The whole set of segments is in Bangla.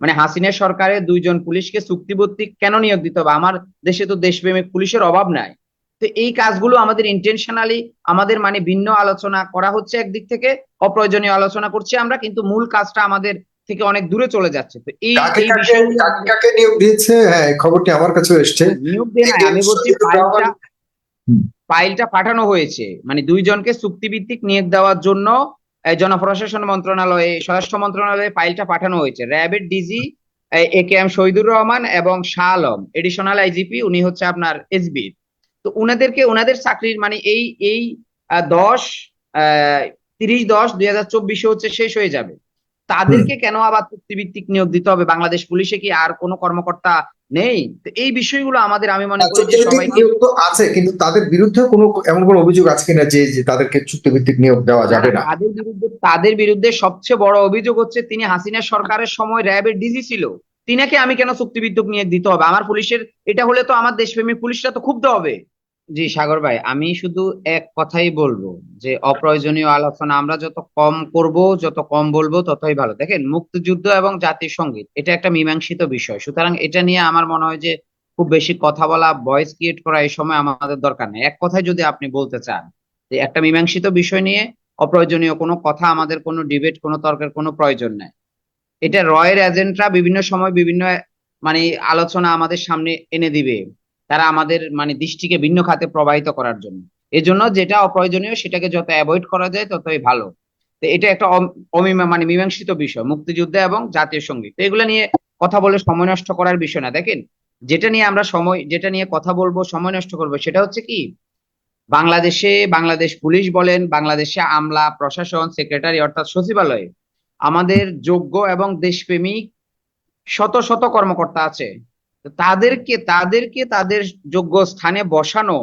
মানে হাসিনা সরকারের দুইজন পুলিশকে চুক্তিভিত্তিক কেন নিয়োগ দিতে হবে? আমার দেশে তো দেশপ্রেমিক পুলিশের অভাব নাই। তো এই কাজগুলো আমাদের ইন্টেনশনালি আমাদের মানে ভিন্ন আলোচনা করা হচ্ছে একদিক থেকে অপ্রয়োজনীয় আলোচনা করছি আমরা কিন্তু মূল কাজটা আমাদের থেকে অনেক দূরে চলে যাচ্ছে। তো এই কাকে নিয়োগ দিয়েছে? হ্যাঁ খবরটি আমার কাছেও এসছে। নিয়োগ দিয়ে আমি বলছি ফাইলটা ফাইলটা পাঠানো হয়েছে। মানে দুইজনকে চুক্তিভিত্তিক নিয়োগ দেওয়ার জন্য জনপ্রশাসন মন্ত্রণালয়ে, স্বরাষ্ট্র মন্ত্রণালয়ে ফাইলটা পাঠানো হয়েছে। র্যাবের DG A K M Shahidur Rahman এবং শাহ আলম এডিশনাল আইজিপি উনি হচ্ছে আপনার এসবি তো উনাদেরকে, উনাদের চাকরির মানে এই এই দশ তিরিশ দশ দুই হাজার চব্বিশে হচ্ছে শেষ হয়ে যাবে। তাদেরকে কেন আবার চুক্তিভিত্তিক নিয়োগ দিতে হবে? বাংলাদেশ পুলিশে কি আর কোনো কর্মকর্তা নেই? এই বিষয়গুলো আমাদের আমি মনে করি যে সবাইকে আছে কিন্তু তাদের বিরুদ্ধে কোনো এমন কোনো অভিযোগ আছে কিনা যে তাদেরকে চুক্তিভিত্তিক নিয়োগ দেওয়া যাবে না? তাদের বিরুদ্ধে তাদের বিরুদ্ধে সবচেয়ে বড় অভিযোগ হচ্ছে তিনি হাসিনা সরকারের সময় র্যাবের ডিজি ছিল। তিনাকে আমি কেন চুক্তিভিত্তিক নিয়োগ দিতে হবে? আমার পুলিশের এটা হলে তো আমার দেশপ্রেমিক পুলিশরা তো ক্ষুব্ধ হবে। জি, সাগর ভাই, আমি শুধু এক কথাই বলব যে অপ্রয়োজনীয় আলোচনা আমরা যত কম করব, যত কম বলব, ততই ভালো। দেখেন, মুক্তিযুদ্ধ এবং জাতীয় সংগীত এটা একটা মীমাংসিত বিষয়। সুতরাং এটা নিয়ে আমার মনে হয় যে খুব বেশি কথা বলা, ভয়েস ক্রিয়েট করা এই সময় আমাদের দরকার নেই। এক কথায় যদি আপনি বলতে চান যে একটা মীমাংসিত বিষয় নিয়ে অপ্রয়োজনীয় কোনো কথা আমাদের কোনো ডিবেট, কোনো তর্কের কোনো প্রয়োজন নেই। এটা রয়ের এজেন্টরা বিভিন্ন সময় বিভিন্ন মানে আলোচনা আমাদের সামনে এনে দিবে। তারা আমাদের মানে দৃষ্টিকে ভিন্ন খাতে প্রবাহিত করার জন্য। এজন্য যেটা অপ্রয়োজনীয় সেটাকে যত অ্যাভয়েড করা যায় ততই ভালো। তো এটা একটা অম- অমীমা মানে মীমাংসিত বিষয়, মুক্তিযুদ্ধ এবং জাতীয় সংগীত। তো এগুলো নিয়ে কথা বলে সময় নষ্ট করার বিষয় না। দেখেন, যেটা নিয়ে আমরা সময়, যেটা নিয়ে কথা বলব, সময় নষ্ট করব, সেটা হচ্ছে কি? বাংলাদেশে বাংলাদেশ পুলিশ বলেন, বাংলাদেশে আমলা, প্রশাসন সেক্রেটারি অর্থাৎ সচিবালয়ে, আমাদের যোগ্য এবং দেশপ্রেমিক শত শত কর্মকর্তা আছে। তাদেরকে তাদেরকে তাদের যোগ্য স্থানে বসানো,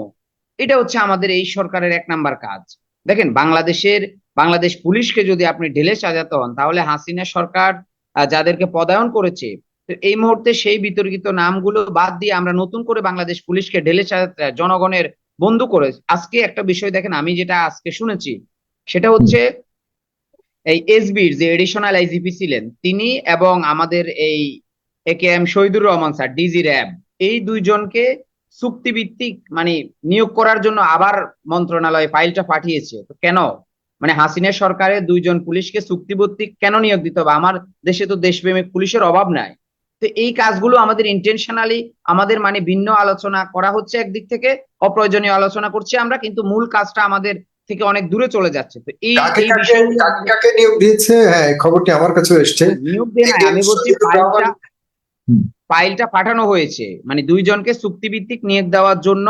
এটা হচ্ছে আমাদের এই সরকারের এক নাম্বার কাজ। দেখেন, বাংলাদেশের, বাংলাদেশ পুলিশকে যদি আপনি ঢেলে সাজাতে হন তাহলে হাসিনা সরকার যাদেরকে পদায়ন করেছে এই মুহূর্তে সেই বিতর্কিত নামগুলো বাদ দিয়ে আমরা নতুন করে বাংলাদেশ পুলিশকে ঢেলে সাজাতে, জনগণের বন্ধু করে, আজকে একটা বিষয় দেখেন, আমি যেটা আজকে শুনেছি, সেটা হচ্ছে এই এসবির যে এডিশনাল আইজিপি ছিলেন, তিনি এবং আমাদের এই A K M Shahidur Rahman sir DG RAB এই দুইজনকে চুক্তিভিত্তিক মানে নিয়োগ করার জন্য আবার মন্ত্রণালয় ফাইলটা পাঠিয়েছে। তো কেন? মানে হাসিনা সরকারের দুইজন পুলিশকে চুক্তিভিত্তিক কেন নিয়োগ দিতে হবে? আমার দেশে তো দেশপ্রেমিক পুলিশের অভাব নাই। তো এই কাজগুলো আমাদের ইন্টেনশনালি আমাদের মানে ভিন্ন আলোচনা করা হচ্ছে একদিক থেকে অপ্রয়োজনীয় আলোচনা করছি আমরা কিন্তু মূল কাজটা আমাদের থেকে অনেক দূরে চলে যাচ্ছে। তো এই নিয়োগ দিয়েছে? হ্যাঁ খবরটি আমার কাছেও এসছে। নিয়োগ দিয়ে আমি বলছি ফাইলটা পাঠানো হয়েছে। মানে দুইজনকে চুক্তিভিত্তিক নিয়োগ দেওয়ার জন্য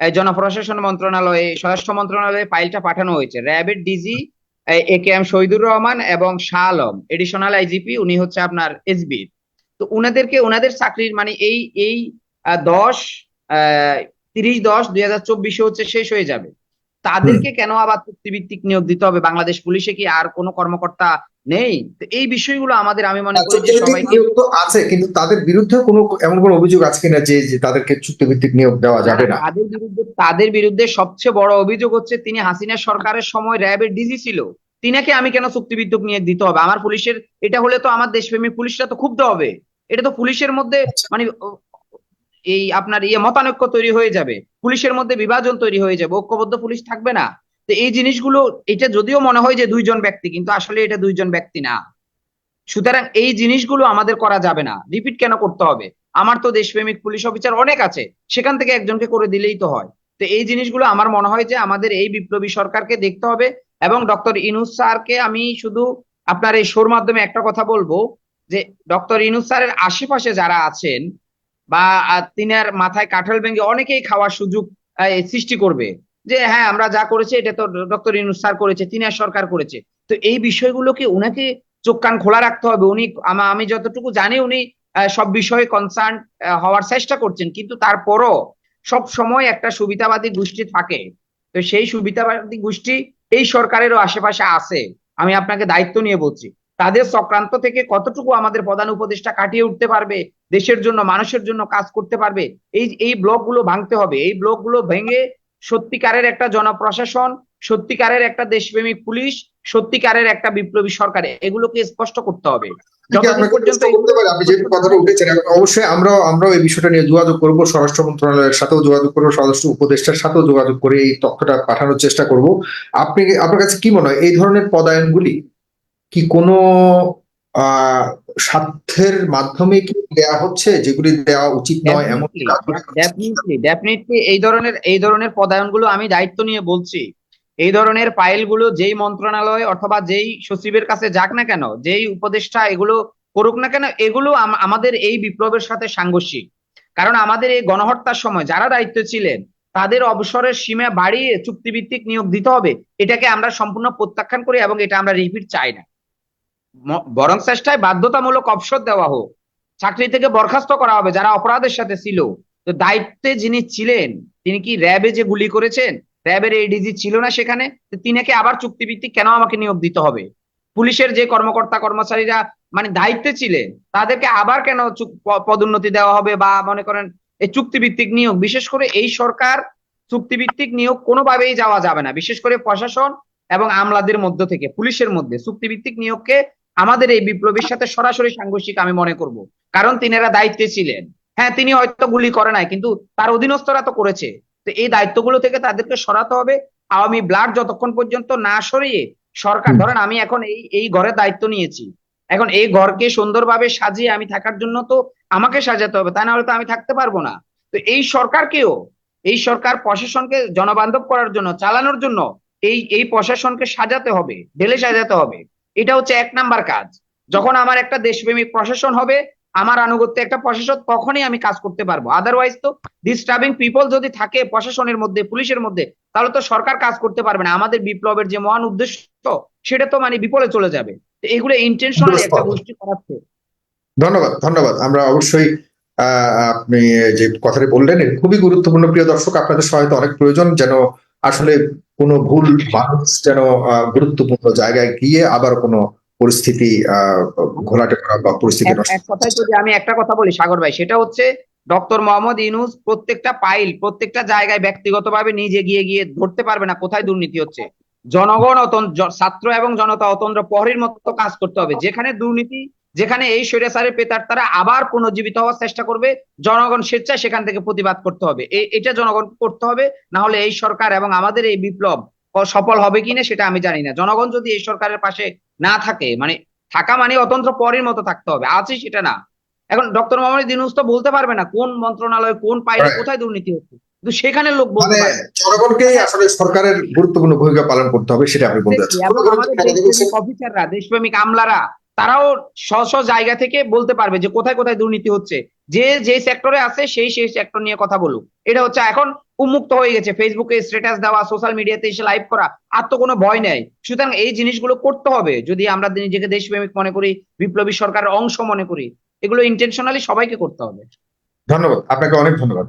জনপ্রশাসন মন্ত্রণালয়ে, স্বরাষ্ট্র মন্ত্রণালয়ে ফাইলটা পাঠানো হয়েছে। র্যাবের DG A K M Shahidur Rahman এবং শাহ আলম। এডিশনাল আইজিপি উনি হচ্ছে আপনার এসবি তো উনাদেরকে, উনাদের চাকরির মানে এই এই দশ তিরিশ দশ দুই হাজার চব্বিশে হচ্ছে শেষ হয়ে যাবে। তাদেরকে কেন আবার চুক্তিভিত্তিক নিয়োগ দিতে হবে? বাংলাদেশ পুলিশে কি আর কোনো কর্মকর্তা নেই? এই বিষয়গুলো আমাদের আমি মনে করি যে তো আছে কিন্তু তাদের বিরুদ্ধে কোনো এমন কোনো অভিযোগ আছে কিনা যে তাদেরকে চুক্তিভিত্তিক নিয়োগ দেওয়া যাবে না? তাদের বিরুদ্ধে তাদের বিরুদ্ধে সবচেয়ে বড় অভিযোগ হচ্ছে তিনি হাসিনা সরকারের সময় র্যাবের ডিজি ছিল। তিনাকে আমি কেন চুক্তিভিত্তিক নিয়োগ দিতে হবে? আমার পুলিশের এটা হলে তো আমার দেশপ্রেমী পুলিশরা তো ক্ষুব্ধ হবে। এটা তো পুলিশের মধ্যে মানে ও, এই আপনার ইয়ে মতানৈক্য তৈরি হয়ে যাবে। পুলিশের মধ্যে বিভাজন তৈরি হয়ে যাবে। ঐক্যবদ্ধ পুলিশ থাকবে না। তো এই জিনিসগুলো, এটা যদিও মনে হয় যে দুইজন ব্যক্তি, কিন্তু আসলে এটা দুইজন ব্যক্তি না। সুতরাং এই জিনিসগুলো আমাদের করা যাবে না। রিপিট কেন করতে হবে? আমার তো দেশপ্রেমিক পুলিশ অফিসার অনেক আছে। সেখান থেকে একজনকে করে দিলেই তো হয়। তো এই জিনিসগুলো আমার মনে হয় যে আমাদের এই বিপ্লবী সরকারকে দেখতে হবে এবং ডক্টর ইনুস স্যারকে আমি শুধু আপনার এই শোর মাধ্যমে একটা কথা বলব যে ডক্টর ইনুস স্যারের আশেপাশে যারা আছেন বা তিনার মাথায় কাঁঠাল ভেঙে অনেকেই খাওয়ার সুযোগ সৃষ্টি করবে। যে হ্যাঁ আমরা যা করেছি, এটা তো ডক্টর ইনুস স্যার করেছে তিনার সরকার করেছে। তো এই বিষয়গুলোকে উনাকে চোখ কান খোলা রাখতে হবে। উনি, আমা- যতটুকু জানি, উনি সব বিষয়ে কনসার্ন হওয়ার চেষ্টা করছেন। কিন্তু তারপরও সব সময় একটা সুবিধাবাদী গোষ্ঠী থাকে। তো সেই সুবিধাবাদী গোষ্ঠী এই সরকারেরও আশেপাশে আছে। আমি আপনাকে দায়িত্ব নিয়ে বলছি। তাদের চক্রান্ত থেকে কতটুকু আমাদের প্রধান উপদেষ্টা কাটিয়ে উঠতে পারবে দেশের জন্য মানুষের জন্য কাজ করতে পারবে এই এই ব্লকগুলো ভাঙতে হবে। এই ব্লকগুলো ভেঙে সত্যিকারের একটা জনপ্রশাসন সত্যিকারের একটা দেশপ্রেমিক পুলিশ সত্যিকারের একটা বিপ্লবী সরকার এগুলোকে স্পষ্ট করতে হবে। অবশ্যই আমরাও আমরাও এই বিষয়টা নিয়ে যোগাযোগ করব স্বরাষ্ট্র মন্ত্রণালয়ের সাথেও যোগাযোগ করব স্বরাষ্ট্র উপদেষ্টার সাথেও যোগাযোগ করে এই তথ্যটা পাঠানোর চেষ্টা করব। আপনি আপনার কাছে কি মনে হয়? এই ধরনের পদায়নগুলি কি কোনো স্বার্থের মাধ্যমে কি দেয়া হচ্ছে? যেগুলি দেওয়া উচিত নয় এমন? ডেফিনেটলি এই ধরনের এই ধরনের পদায়নগুলো আমি দায়িত্ব নিয়ে বলছি। এই ধরনের ফাইলগুলো যেই মন্ত্রণালয় অথবা যেই সচিবের কাছে যাক না কেন যেই উপদেষ্টা এগুলো করুক না কেন এগুলো আমাদের এই বিপ্লবের সাথে সাংঘর্ষিক। কারণ আমাদের এই গণহত্যার সময় যারা দায়িত্ব ছিলেন তাদের অবসরের সীমা বাড়িয়ে চুক্তিভিত্তিক নিয়োগ দিতে হবে। এটাকে আমরা সম্পূর্ণ প্রত্যাখ্যান করি এবং এটা আমরা রিপিট চাই না। বরং চেষ্টায় বাধ্যতামূলক অবসর দেওয়া হোক। চাকরি থেকে বরখাস্ত করা হবে যারা অপরাধের সাথে ছিল। তো দায়িত্বে যিনি ছিলেন, তিনি কি র্যাবে যে গুলি করেছেন, র্যাবের এডিজি ছিল না সেখানে তিনাকে আবার চুক্তিভিত্তিক কেন আমাকে নিয়োগ দিতে হবে? পুলিশের যে কর্মকর্তা, কর্মচারীরা মানে দায়িত্বে ছিলেন, তাদেরকে আবার কেন পদোন্নতি দেওয়া হবে বা মনে করেন এই চুক্তিভিত্তিক নিয়োগ? বিশেষ করে এই সরকার চুক্তিভিত্তিক নিয়োগ কোনোভাবেই যাওয়া যাবে না। বিশেষ করে প্রশাসন এবং আমলাদের মধ্য থেকে, পুলিশের মধ্যে চুক্তিভিত্তিক নিয়োগকে আমাদের এই বিপ্লবীর সাথে সরাসরি সাংঘর্ষিক আমি মনে করব। কারণ তিনারা দায়িত্বে ছিলেন। হ্যাঁ তিনি হয়তো গুলি করে নাই কিন্তু তার অধীনস্থরা তো করেছে। তো এই দায়িত্বগুলো থেকে তাদেরকে সরাতে হবে। আওয়ামী ব্লাড যতক্ষণ পর্যন্ত না সরিয়ে সরকার ধরেন আমি এখন এই এই ঘরের দায়িত্ব নিয়েছি। এখন এই ঘরকে সুন্দরভাবে সাজিয়ে আমি থাকার জন্য তো আমাকে সাজাতে হবে তা না হলে তো আমি থাকতে পারব না। তো এই সরকারকেও এই সরকার প্রশাসনকে জনবান্ধব করার জন্য চালানোর জন্য এই এই প্রশাসনকে সাজাতে হবে ঢেলে সাজাতে হবে। এটা হচ্ছে এক নাম্বার কাজ। যখন আমার একটা দেশপ্রেমিক প্রশাসন হবে আমার আনুগত্যে একটা প্রশাসন তখনই আমি কাজ করতে পারব। আদারওয়াইজ তো ডিস্টার্বিং পিপল যদি থাকে প্রশাসনের মধ্যে পুলিশের মধ্যে তাহলে তো সরকার কাজ করতে পারবে না। আমাদের বিপ্লবের যে মহান উদ্দেশ্য সেটা তো মানে বিপলে চলে যাবে। এগুলো ইন্টেনশনালি একটা গোষ্ঠী করাচ্ছে। ধন্যবাদ ধন্যবাদ। আমরা অবশ্যই আহ, আপনি যে কথাটি বললেন খুবই গুরুত্বপূর্ণ। প্রিয় দর্শক আপনাদের সহায়তা অনেক প্রয়োজন। যেন আসলে কোনো ভুল মানুষ যেন গুরুত্বপূর্ণ জায়গায় গিয়ে আবার কোনো পরিস্থিতি ঘোলাটে করা বা পরিস্থিতি কথায় যদি আমি একটা কথা বলি সাগর ভাই সেটা হচ্ছে ডক্টর মোহাম্মদ ইনুস প্রত্যেকটা পাইল প্রত্যেকটা জায়গায় ব্যক্তিগতভাবে নিজে গিয়ে গিয়ে ধরতে পারবে না কোথায় দুর্নীতি হচ্ছে। জনগণ ছাত্র এবং জনতা অতন্ত্র প্রহরীর মতো কাজ করতে হবে। যেখানে দুর্নীতি যেখানে এই স্বৈরাচারের পেতার তারা আবার পুনর্জীবিত হওয়ার চেষ্টা করবে জনগণ স্বেচ্ছায় সেখান থেকে প্রতিবাদ করতে হবে। এটা জনগণ করতে হবে না হলে এই সরকার এবং আমাদের এই বিপ্লব সফল হবে কিনা সেটা আমি জানি না। জনগণ যদি এই সরকারের পাশে না থাকে মানে থাকা মানে অতন্ত্র পরের মতো থাকতে হবে আছে সেটা না। এখন ডক্টর মোহাম্মদ ইউনূস তো বলতে পারবে না কোন মন্ত্রণালয় কোন পাইলে Right. কোথায় দুর্নীতি হচ্ছে। কিন্তু সেখানে লোক বলতে মানে জনগণকেই আসলে সরকারের গুরুত্বপূর্ণ ভূমিকা পালন করতে হবে সেটা আপনি বলতে চাচ্ছেন অফিসাররা দেশপ্রেমিক আমলারা তারাও স্ব স্ব জায়গা থেকে বলতে পারবে যে কোথায় কোথায় দুর্নীতি হচ্ছে। যে যে সেক্টরে আছে সেই সেই সেক্টর নিয়ে কথা বলুক। এটা হচ্ছে এখন উন্মুক্ত হয়ে গেছে। ফেসবুকে স্ট্যাটাস দেওয়া সোশ্যাল মিডিয়াতে এসে লাইভ করা, আর তো কোনো ভয় নেই। সুতরাং এই জিনিসগুলো করতে হবে। যদি আমরা নিজেকে দেশপ্রেমিক মনে করি, বিপ্লবী সরকারের অংশ মনে করি, এগুলো ইন্টেনশনালি সবাইকে করতে হবে। ধন্যবাদ। আপনাকে অনেক ধন্যবাদ।